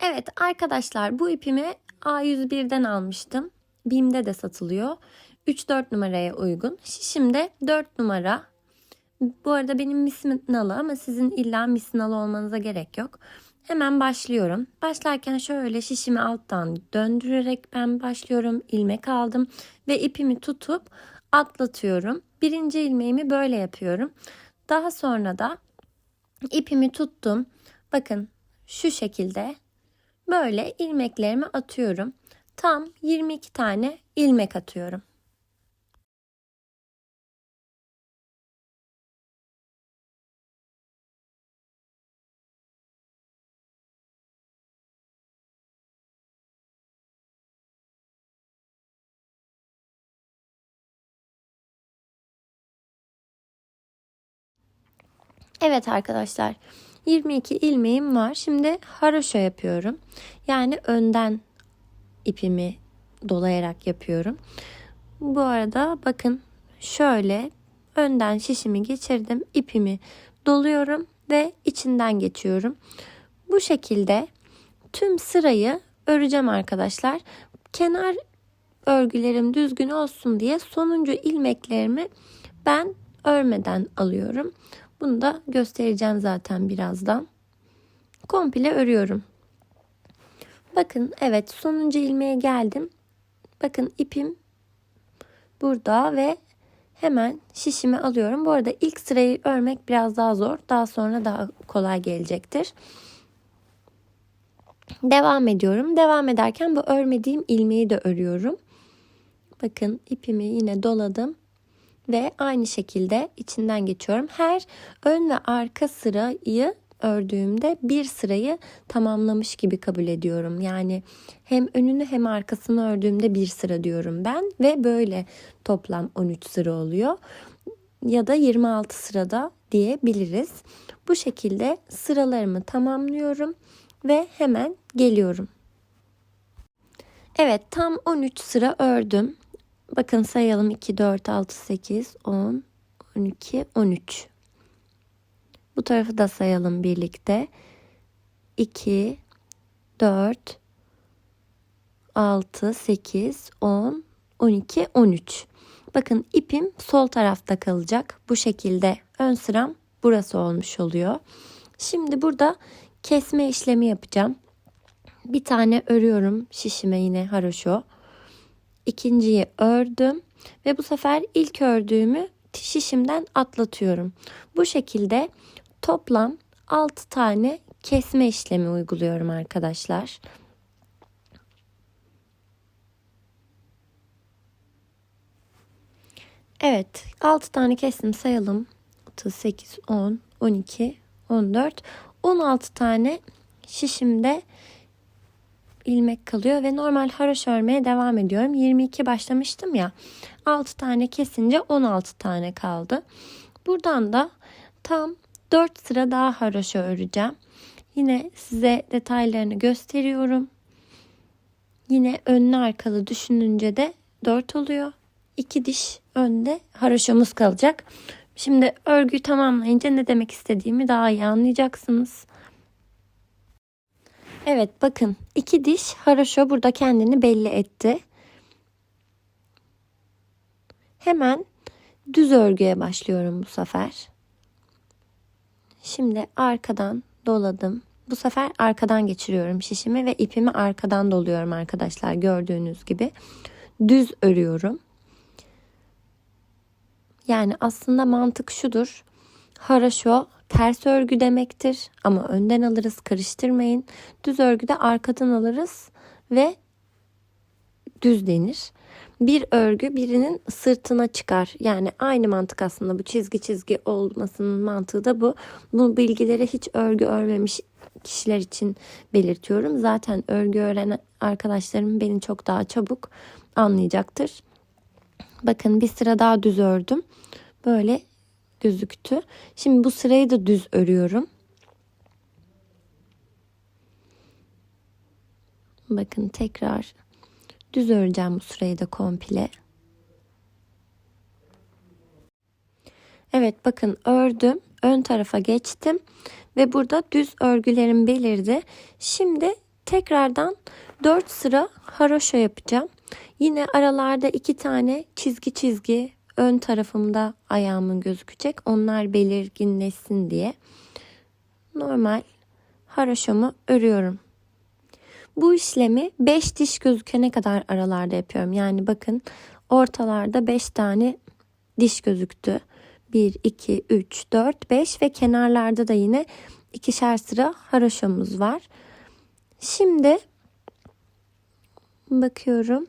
Evet arkadaşlar bu ipimi A101'den almıştım. BİM'de de satılıyor. 3-4 numaraya uygun. Şişimde 4 numara. Bu arada benim misinalı ama sizin illa misinalı olmanıza gerek yok. Hemen başlıyorum. Başlarken şöyle şişimi alttan döndürerek ben başlıyorum. ilmek aldım ve ipimi tutup atlatıyorum. Birinci ilmeğimi böyle yapıyorum. Daha sonra da ipimi tuttum. Bakın şu şekilde böyle ilmeklerimi atıyorum. Tam 22 tane ilmek atıyorum. Evet arkadaşlar 22 ilmeğim var. Şimdi haroşa yapıyorum. Yani önden ipimi dolayarak yapıyorum. Bu arada bakın şöyle önden şişimi geçirdim. ipimi doluyorum ve içinden geçiyorum. Bu şekilde tüm sırayı öreceğim arkadaşlar. Kenar örgülerim düzgün olsun diye sonuncu ilmeklerimi ben örmeden alıyorum. Bunu da göstereceğim zaten birazdan. Komple örüyorum. Bakın evet sonuncu ilmeğe geldim. Bakın ipim burada ve hemen şişimi alıyorum. Bu arada ilk sırayı örmek biraz daha zor. Daha sonra daha kolay gelecektir. Devam ediyorum. Devam ederken bu örmediğim ilmeği de örüyorum. Bakın ipimi yine doladım ve aynı şekilde içinden geçiyorum. Her ön ve arka sırayı ördüğümde bir sırayı tamamlamış gibi kabul ediyorum. Yani hem önünü hem arkasını ördüğümde bir sıra diyorum ben ve böyle toplam 13 sıra oluyor. Ya da 26 sırada diyebiliriz. Bu şekilde sıralarımı tamamlıyorum ve hemen geliyorum. Evet tam 13 sıra ördüm. Bakın sayalım 2, 4, 6, 8, 10, 12, 13. Bu tarafı da sayalım birlikte. 2, 4, 6, 8, 10, 12, 13. Bakın ipim sol tarafta kalacak. Bu şekilde ön sıram burası olmuş oluyor. Şimdi burada kesme işlemi yapacağım. Bir tane örüyorum şişime yine haroşo ikinciyi ördüm ve bu sefer ilk ördüğümü şişimden atlatıyorum. Bu şekilde toplam 6 tane kesme işlemi uyguluyorum arkadaşlar. Evet 6 tane kestim sayalım. 6, 8, 10, 12, 14, 16 tane şişimde ilmek kalıyor ve normal haroş örmeye devam ediyorum. 22 başlamıştım ya. 6 tane kesince 16 tane kaldı. Buradan da tam 4 sıra daha haroşa öreceğim. Yine size detaylarını gösteriyorum. Yine önlü arkalı düşününce de 4 oluyor. 2 diş önde haroşamız kalacak. Şimdi örgüyü tamamlayınca ne demek istediğimi daha iyi anlayacaksınız. Evet bakın iki diş haroşo burada kendini belli etti. Hemen düz örgüye başlıyorum bu sefer. Şimdi arkadan doladım. Bu sefer arkadan geçiriyorum şişimi ve ipimi arkadan doluyorum arkadaşlar gördüğünüz gibi. Düz örüyorum. Yani aslında mantık şudur. Haraşo ters örgü demektir ama önden alırız karıştırmayın. Düz örgüde arkadan alırız ve düz denir. Bir örgü birinin sırtına çıkar. Yani aynı mantık aslında bu çizgi çizgi olmasının mantığı da bu. Bu bilgileri hiç örgü örmemiş kişiler için belirtiyorum. Zaten örgü öğrenen arkadaşlarım beni çok daha çabuk anlayacaktır. Bakın bir sıra daha düz ördüm. Böyle gözüktü. Şimdi bu sırayı da düz örüyorum. Bakın tekrar düz öreceğim bu sırayı da komple. Evet bakın ördüm. Ön tarafa geçtim ve burada düz örgülerim belirdi. Şimdi tekrardan 4 sıra haroşa yapacağım. Yine aralarda iki tane çizgi çizgi ön tarafımda ayağımın gözükecek. Onlar belirginleşsin diye. Normal haroşamı örüyorum. Bu işlemi 5 diş gözükene kadar aralarda yapıyorum. Yani bakın ortalarda 5 tane diş gözüktü. 1, 2, 3, 4, 5 ve kenarlarda da yine ikişer sıra haroşamız var. Şimdi bakıyorum.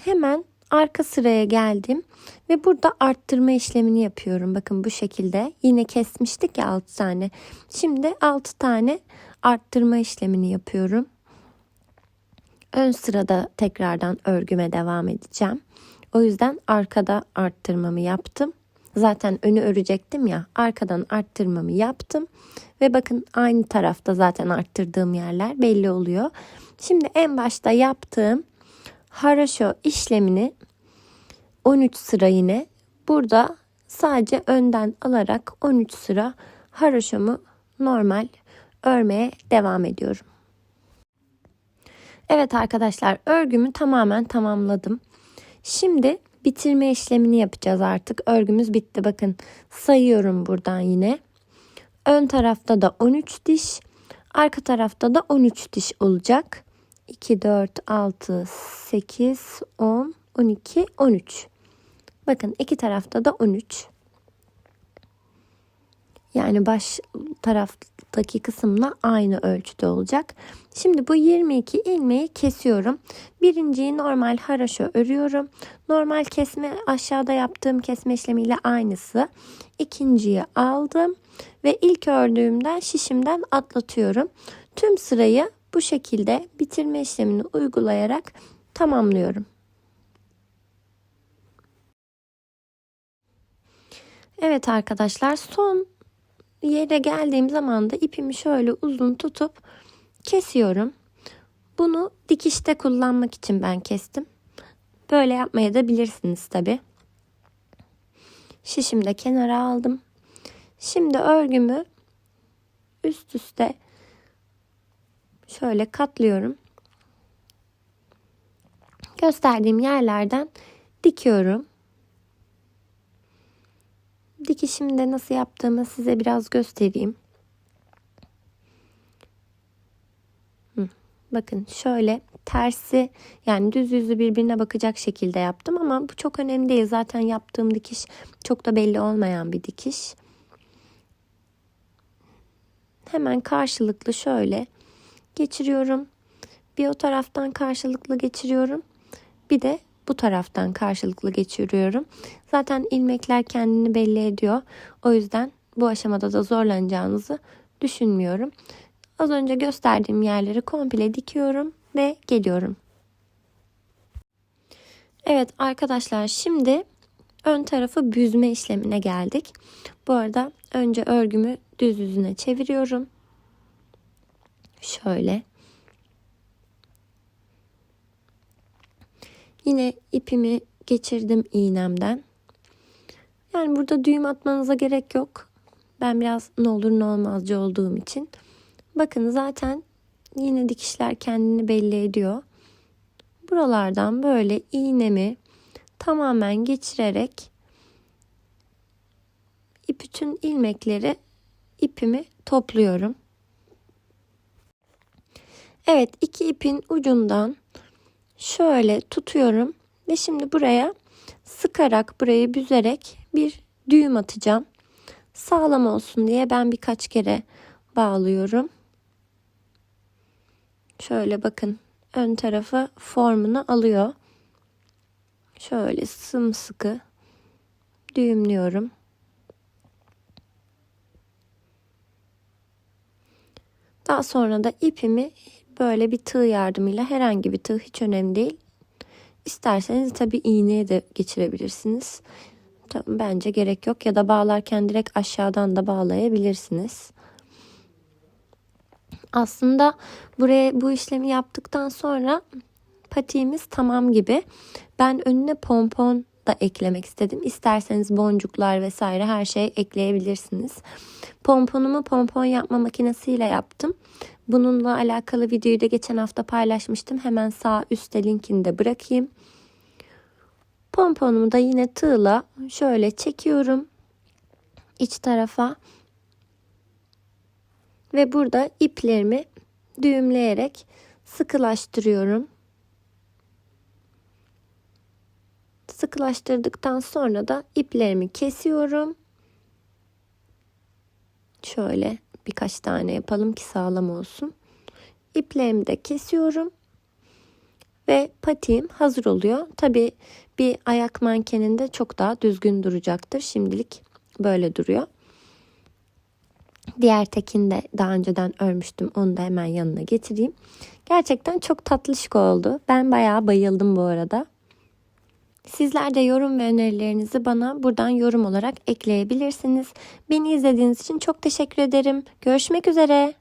Hemen arka sıraya geldim ve burada arttırma işlemini yapıyorum. Bakın bu şekilde. Yine kesmiştik ya 6 tane. Şimdi 6 tane arttırma işlemini yapıyorum. Ön sırada tekrardan örgüme devam edeceğim. O yüzden arkada arttırmamı yaptım. Zaten önü örecektim ya. Arkadan arttırmamı yaptım. Ve bakın aynı tarafta zaten arttırdığım yerler belli oluyor. Şimdi en başta yaptığım haraşo işlemini 13 sıra yine burada sadece önden alarak 13 sıra haraşomu normal örmeye devam ediyorum. Evet arkadaşlar örgümü tamamen tamamladım. Şimdi bitirme işlemini yapacağız artık. Örgümüz bitti. Bakın sayıyorum buradan yine. Ön tarafta da 13 diş, arka tarafta da 13 diş olacak. 2, 4, 6, 8, 10, 12, 13. Bakın iki tarafta da 13. Yani baş taraftaki kısımla aynı ölçüde olacak. Şimdi bu 22 ilmeği kesiyorum. Birinciyi normal haraşo örüyorum. Normal kesme aşağıda yaptığım kesme işlemiyle aynısı. İkinciyi aldım ve ilk ördüğümden şişimden atlatıyorum. Tüm sırayı bu şekilde bitirme işlemini uygulayarak tamamlıyorum. Evet arkadaşlar son yere geldiğim zaman da ipimi şöyle uzun tutup kesiyorum. Bunu dikişte kullanmak için ben kestim. Böyle yapmaya da bilirsiniz tabi. Şişimi de kenara aldım. Şimdi örgümü üst üste şöyle katlıyorum. Gösterdiğim yerlerden dikiyorum. Dikişimde nasıl yaptığımı size biraz göstereyim. Bakın şöyle tersi yani düz yüzü birbirine bakacak şekilde yaptım ama bu çok önemli değil. Zaten yaptığım dikiş çok da belli olmayan bir dikiş. Hemen karşılıklı şöyle geçiriyorum. Bir o taraftan karşılıklı geçiriyorum. Bir de bu taraftan karşılıklı geçiriyorum. Zaten ilmekler kendini belli ediyor. O yüzden bu aşamada da zorlanacağınızı düşünmüyorum. Az önce gösterdiğim yerleri komple dikiyorum ve geliyorum. Evet arkadaşlar şimdi ön tarafı büzme işlemine geldik. Bu arada önce örgümü düz yüzüne çeviriyorum. Şöyle. Yine ipimi geçirdim iğnemden. Yani burada düğüm atmanıza gerek yok. Ben biraz ne olur ne olmazcı olduğum için. Bakın zaten yine dikişler kendini belli ediyor. Buralardan böyle iğnemi tamamen geçirerek ip bütün ilmekleri ipimi topluyorum. Evet iki ipin ucundan şöyle tutuyorum ve şimdi buraya sıkarak burayı büzerek bir düğüm atacağım. Sağlam olsun diye ben birkaç kere bağlıyorum. Şöyle bakın ön tarafı formunu alıyor. Şöyle sımsıkı düğümlüyorum. Daha sonra da ipimi böyle bir tığ yardımıyla herhangi bir tığ hiç önemli değil. İsterseniz tabi iğneye de geçirebilirsiniz. Tabii bence gerek yok ya da bağlarken direkt aşağıdan da bağlayabilirsiniz. Aslında buraya bu işlemi yaptıktan sonra patiğimiz tamam gibi. Ben önüne pompon da eklemek istedim. İsterseniz boncuklar vesaire her şey ekleyebilirsiniz. Pomponumu pompon yapma makinesiyle yaptım. Bununla alakalı videoyu da geçen hafta paylaşmıştım. Hemen sağ üstte linkini de bırakayım. Pomponumu da yine tığla şöyle çekiyorum iç tarafa ve burada iplerimi düğümleyerek sıkılaştırıyorum. Sıkılaştırdıktan sonra da iplerimi kesiyorum. Şöyle birkaç tane yapalım ki sağlam olsun. İplerimi de kesiyorum. Ve patiğim hazır oluyor. Tabi bir ayak mankeninde çok daha düzgün duracaktır. Şimdilik böyle duruyor. Diğer tekini de daha önceden örmüştüm. Onu da hemen yanına getireyim. Gerçekten çok tatlışık oldu. Ben bayağı bayıldım bu arada. Sizler de yorum ve önerilerinizi bana buradan yorum olarak ekleyebilirsiniz. Beni izlediğiniz için çok teşekkür ederim. Görüşmek üzere.